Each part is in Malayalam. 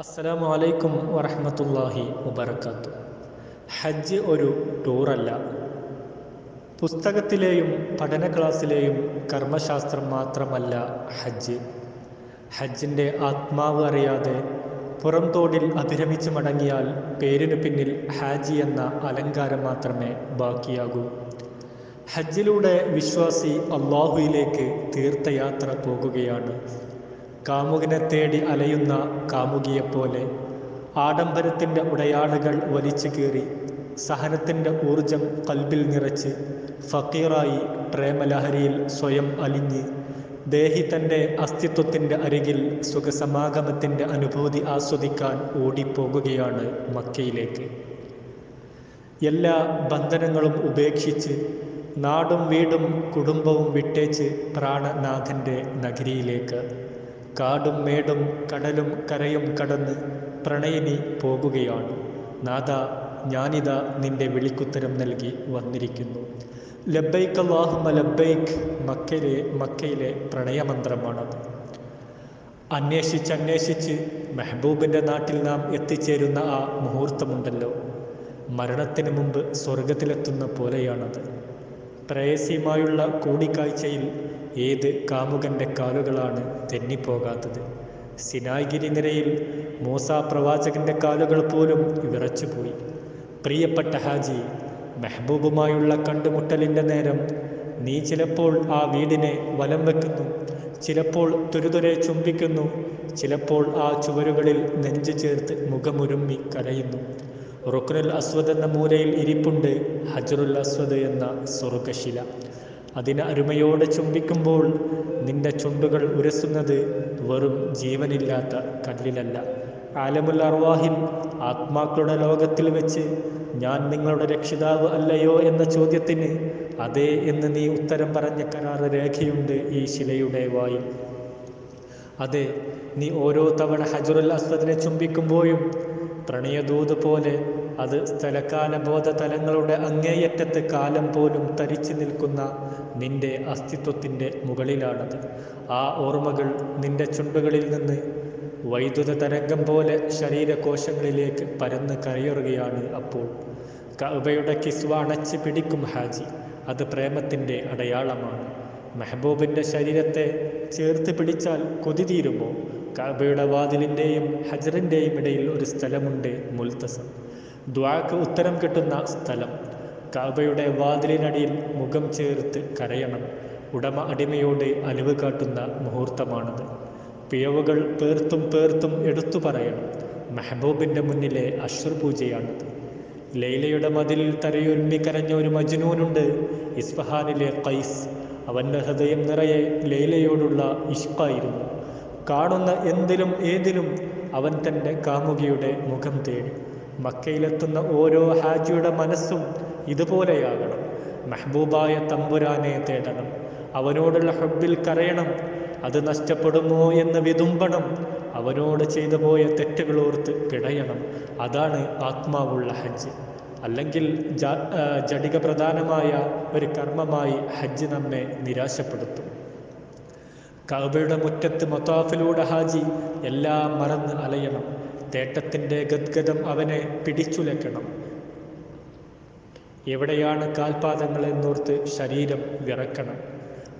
അസ്സലാമു അലൈക്കും വറഹ്മത്തുള്ളാഹി വബർക്കാത്തു ഹജ്ജ് ഒരു ടൂറല്ല. പുസ്തകത്തിലെയും പഠന ക്ലാസ്സിലെയും കർമ്മശാസ്ത്രം മാത്രമല്ല ഹജ്ജ്. ഹജ്ജിന്റെ ആത്മാവ് അറിയാതെ പുറംതോടിൽ അഭിരമിച്ച് മടങ്ങിയാൽ പേരിന് പിന്നിൽ ഹാജി എന്ന അലങ്കാരം മാത്രമേ ബാക്കിയാകൂ. ഹജ്ജിലൂടെ വിശ്വാസി അള്ളാഹുയിലേക്ക് തീർത്ഥയാത്ര പോകുകയാണ്. കാമുകനെ തേടി അലയുന്ന കാമുകിയെപ്പോലെ ആഡംബരത്തിന്റെ ഉടയാളുകൾ വലിച്ചു കീറി സഹനത്തിന്റെ ഊർജം കൽബിൽ നിറച്ച് ഫക്കീറായി പ്രേമലഹരിയിൽ സ്വയം അലിഞ്ഞ് ദേഹി തന്റെ അസ്തിത്വത്തിന്റെ അരികിൽ സുഖസമാഗമത്തിന്റെ അനുഭൂതി ആസ്വദിക്കാൻ ഓടിപ്പോകുകയാണ് മക്കയിലേക്ക്. എല്ലാ ബന്ധനങ്ങളും ഉപേക്ഷിച്ച് നാടും വീടും കുടുംബവും വിട്ടേച്ച് പ്രാണനാഥന്റെ നഗരിയിലേക്ക്. കാടും മേടും കടലും കരയും കടന്ന് പ്രണയിനി പോകുകയാണ്. നാഥ ഞാനിതാ നിന്റെ വിളിക്കുത്തരം നൽകി വന്നിരിക്കുന്നു. ലബൈക്ക് അള്ളാഹുമ ലബൈക്ക് മക്കയിലെ മക്കയിലെ പ്രണയമന്ത്രമാണത് അന്വേഷിച്ച് അന്വേഷിച്ച് മെഹബൂബിന്റെ നാട്ടിൽ നാം എത്തിച്ചേരുന്ന ആ മുഹൂർത്തമുണ്ടല്ലോ. മരണത്തിന് മുമ്പ് സ്വർഗത്തിലെത്തുന്ന പോലെയാണത്. പ്രേയസിയുമായുള്ള കൂടിക്കാഴ്ചയിൽ ഏത് കാമുകന്റെ കാലുകളാണ് തെന്നിപ്പോകാത്തത്? സിനായ്ഗിരി നിരയിൽ മൂസ പ്രവാചകന്റെ കാലുകൾ പോലും വിറച്ചുപോയി. പ്രിയപ്പെട്ട ഹാജി മെഹബൂബുമായുള്ള കണ്ടുമുട്ടലിന്റെ നേരം നീ ചിലപ്പോൾ ആ വീടിനെ വലം വെക്കുന്നു ചിലപ്പോൾ തുരുതുരെ ചുംബിക്കുന്നു ചിലപ്പോൾ ആ ചുവരുകളിൽ നെഞ്ചു ചേർത്ത് മുഖമുരുമ്മി കരയുന്നു. റുക്നുൽ അസ്വദ് എന്ന മൂലയിൽ ഇരിപ്പുണ്ട് ഹജറുൽ അസ്വദ് എന്ന സ്വർഗശില അതിനെ അരുമയോടെ ചുംബിക്കുമ്പോൾ നിന്റെ ചുണ്ടുകൾ ഉരസുന്നത് വെറും ജീവനില്ലാത്ത കല്ലിലല്ല. ആലമുൽ അർവാഹിൻ ആത്മാക്കളുടെ ലോകത്തിൽ വെച്ച് ഞാൻ നിങ്ങളുടെ രക്ഷിതാവ് അല്ലയോ എന്ന ചോദ്യത്തിന് അതെ എന്ന് നീ ഉത്തരം പറഞ്ഞ കരാറ് രേഖയുണ്ട് ഈ ശിലയുടെ വായിൽ. അതെ നീ ഓരോ തവണ ഹജറുൽ അസ്വദിനെ ചുംബിക്കുമ്പോഴും പ്രണയദൂത് പോലെ അത് സ്ഥലകാല ബോധതലങ്ങളുടെ അങ്ങേയറ്റത്ത് കാലം പോലും തരിച്ചു നിൽക്കുന്ന നിന്റെ അസ്തിത്വത്തിന്റെ മുകളിലാണത്. ആ ഓർമ്മകൾ നിന്റെ ചുണ്ടുകളിൽ നിന്ന് വൈദ്യുത തരംഗം പോലെ ശരീരകോശങ്ങളിലേക്ക് പരന്ന് കയറുകയാണ് അപ്പോൾ. കഅബയുടെ കിസ്വ അണച്ച് പിടിക്കും ഹാജി. അത് പ്രേമത്തിന്റെ അടയാളമാണ്. മെഹബൂബിന്റെ ശരീരത്തെ ചേർത്ത് പിടിച്ചാൽ കൊതി തീരുമോ? കഅബയുടെ വാതിലിന്റെയും ഹജറിന്റെയും ഇടയിൽ ഒരു സ്ഥലമുണ്ട് മുൽത്തസം. ദ്വാക്ക് ഉത്തരം കിട്ടുന്ന സ്ഥലം. കാബയുടെ വാതിലിനടിയിൽ മുഖം ചേർത്ത് കരയണം. ഉടമ അടിമയോട് അലിവ് കാട്ടുന്ന മുഹൂർത്തമാണത്. പിഴവുകൾ പേർത്തും പേർത്തും എടുത്തു പറയണം. മെഹബൂബിന്റെ മുന്നിലെ അശ്വർ പൂജയാണത്. ലൈലയുടെ മതിലിൽ തരയൊരുമ്മി കരഞ്ഞ ഒരു മജ്നൂനുണ്ട് ഇസ്ഫഹാനിലെ കൈസ് അവന്റെ ഹൃദയം നിറയെ ലൈലയോടുള്ള ഇഷ്കായിരുന്നു. കാണുന്ന എന്തിലും ഏതിലും അവൻ തന്റെ കാമുകിയുടെ മുഖം തേടി. മക്കയിലെത്തുന്ന ഓരോ ഹാജിയുടെ മനസ്സും ഇതുപോലെയാകണം. മെഹബൂബായ തമ്പുരാനെ തേടണം. അവനോടുള്ള ഹബ്ബിൽ കരയണം. അത് നഷ്ടപ്പെടുമോ എന്ന് വിതുമ്പണം. അവനോട് ചെയ്തു പോയ തെറ്റുകളോർത്ത് പിടയണം. അതാണ് ആത്മാവുള്ള ഹജ്ജ്. അല്ലെങ്കിൽ ജടിക പ്രധാനമായ ഒരു കർമ്മമായി ഹജ്ജ് നമ്മെ നിരാശപ്പെടുത്തും. കഅബയുടെ മുറ്റത്ത് മൊത്താഫിലൂടെ ഹാജി എല്ലാം മറന്ന് അലയണം. തേട്ടത്തിന്റെ ഗദ്ഗതം അവനെ പിടിച്ചുലയ്ക്കണം. എവിടെയാണ് കാൽപാദങ്ങൾ എന്നോർത്ത് ശരീരം വിറക്കണം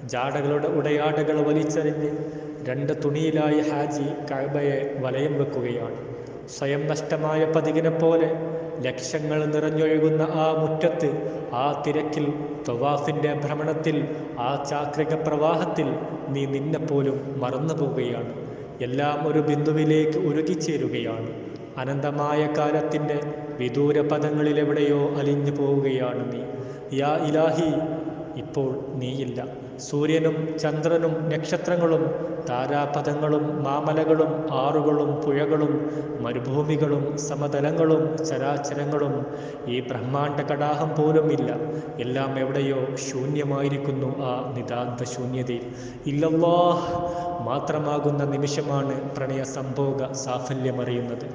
ജാടകളുടെ ഉടയാടകൾ വലിച്ചെറിഞ്ഞ് രണ്ട് തുണിയിലായി ഹാജി കഴബയെ വലയം വെക്കുകയാണ്. സ്വയം നഷ്ടമായ പതികിനെ പോലെ ലക്ഷങ്ങൾ നിറഞ്ഞൊഴുകുന്ന ആ മുറ്റത്ത് ആ തിരക്കിൽ തവാഫിന്റെ ഭ്രമണത്തിൽ ആ ചാക്രിക പ്രവാഹത്തിൽ നീ നിന്നെപ്പോലും മറന്നു പോവുകയാണ് എല്ലാം ഒരു ബിന്ദുവിലേക്ക് ഉരുകിച്ചേരുകയാണ് അനന്തമായ കാലത്തിന്റെ വിദൂര പദങ്ങളിലെവിടെയോ അലിഞ്ഞു പോവുകയാണ് നീ. യാ ഇലാഹി ഇപ്പോൾ നീയില്ല. സൂര്യനും ചന്ദ്രനും നക്ഷത്രങ്ങളും താരാപഥങ്ങളും മാമലകളും ആറുകളും പുഴകളും മരുഭൂമികളും സമതലങ്ങളും ചരാചരങ്ങളും ഈ ബ്രഹ്മാണ്ട കടാഹം പോലുമില്ല എല്ലാം എവിടെയോ ശൂന്യമായിരിക്കുന്നു ആ നിതാന്ത ശൂന്യതയിൽ. ഇല്ലല്ലാഹ് മാത്രമാകുന്ന നിമിഷമാണ് പ്രണയ സംഭോഗ സാഫല്യമറിയുന്നത്.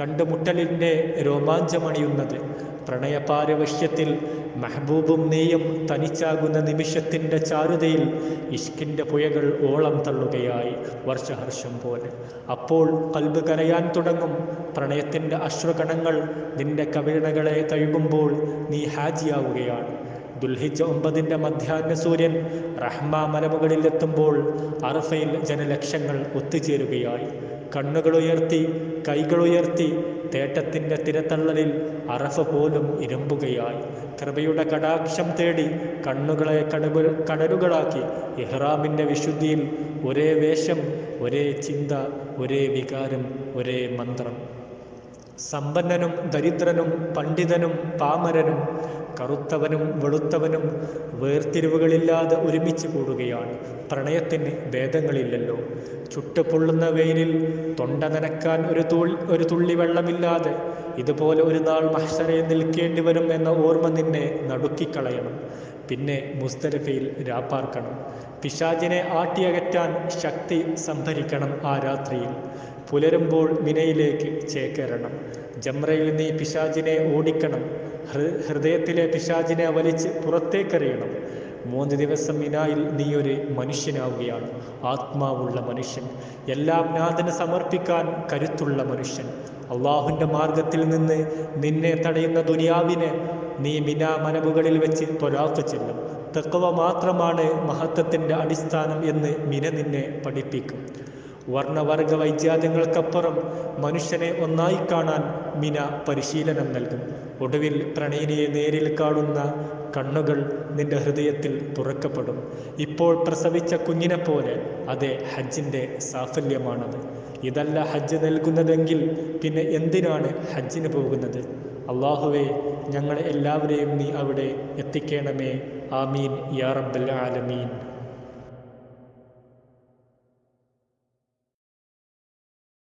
കണ്ടുമുട്ടലിന്റെ രോമാഞ്ചമണിയുന്നത്. പ്രണയപാരവശ്യത്തിൽ മെഹബൂബും നീയും തനിച്ചാകുന്ന നിമിഷത്തിന്റെ ചാരുതയിൽ ഇഷ്കിന്റെ പുയകൾ ഓളം തള്ളുകയായി വർഷഹർഷം പോലെ. അപ്പോൾ കൽബ് കരയാൻ തുടങ്ങും. പ്രണയത്തിന്റെ അശ്രുകണങ്ങൾ നിന്റെ കവിളകളെ തഴുകുമ്പോൾ നീ ഹാജിയാവുകയാണ്. ദുൽഹിജ ഒമ്പതിന്റെ മധ്യാഹ്ന സൂര്യൻ റഹ്മ മലമുകളിലെത്തുമ്പോൾ അറഫയിൽ ജനലക്ഷങ്ങൾ ഒത്തുചേരുകയായി. കണ്ണുകളുയർത്തി കൈകളുയർത്തി തേട്ടത്തിന്റെ തിരത്തള്ളലിൽ അറഫ പോലും ഇരമ്പുകയായി. കൃപയുടെ കടാക്ഷം തേടി കണ്ണുകളെ കടകു കടലുകളാക്കി ഇഹ്റാമിന്റെ വിശുദ്ധിയിൽ ഒരേ വേഷം ഒരേ ചിന്ത ഒരേ വികാരം ഒരേ മന്ത്രം. സമ്പന്നനും ദരിദ്രനും പണ്ഡിതനും പാമരനും കറുത്തവനും വെളുത്തവനും വേർതിരിവുകളില്ലാതെ ഒരുമിച്ച് കൂടുകയാണ്. പ്രണയത്തിന് ഭേദങ്ങളില്ലല്ലോ. ചുട്ടുപൊള്ളുന്ന വെയിലിൽ തൊണ്ട നനക്കാൻ ഒരു തൂൾ ഒരു തുള്ളി വെള്ളമില്ലാതെ ഇതുപോലെ ഒരു നാൾ മഹ്ശരെ നിൽക്കേണ്ടി വരും എന്ന ഓർമ്മ നിന്നെ നടുക്കിക്കളയണം. പിന്നെ മുസ്തലഫയിൽ രാപ്പാർക്കണം. പിശാചിനെ ആട്ടിയകറ്റാൻ ശക്തി സംഭരിക്കണം ആ രാത്രിയിൽ. പുലരുമ്പോൾ മിനയിലേക്ക് ചേക്കേറണം. ജമ്രയിൽ നീ പിശാചിനെ ഓടിക്കണം. ഹൃദയത്തിലെ പിശാചിനെ വലിച്ച് പുറത്തേക്കറിയണം. മൂന്ന് ദിവസം ഇനായിൽ നീ ഒരു മനുഷ്യനാവുകയാണ്. ആത്മാവുള്ള മനുഷ്യൻ. എല്ലാം നാഥന് സമർപ്പിക്കാൻ കരുത്തുള്ള മനുഷ്യൻ. അള്ളാഹുവിന്റെ മാർഗത്തിൽ നിന്ന് നിന്നെ തടയുന്ന ദുനിയാവിനെ നീ മിനാ മനവുകളിൽ വെച്ച് തൊരാത്തു ചെല്ലും. തെക്കവ മാത്രമാണ് മഹത്വത്തിന്റെ അടിസ്ഥാനം എന്ന് മിന നിന്നെ പഠിപ്പിക്കും. വർണവർഗ വൈജാത്യങ്ങൾക്കപ്പുറം മനുഷ്യനെ ഒന്നായി കാണാൻ മിന പരിശീലനം നൽകും. ഒടുവിൽ പ്രണയിനിയെ നേരിൽ കാണുന്ന കണ്ണുകൾ നിന്റെ ഹൃദയത്തിൽ തുറക്കപ്പെടും. ഇപ്പോൾ പ്രസവിച്ച കുഞ്ഞിനെ പോലെ അതെ ഹജ്ജിന്റെ സാഫല്യമാണത്. ഇതല്ല ഹജ്ജ് നൽകുന്നതെങ്കിൽ പിന്നെ എന്തിനാണ് ഹജ്ജിന് പോകുന്നത്? അള്ളാഹുവെ ഞങ്ങളെ എല്ലാവരെയും നീ അവിടെ എത്തിക്കണമേ. ആമീൻ യാ റബ്ബൽ ആലമീൻ.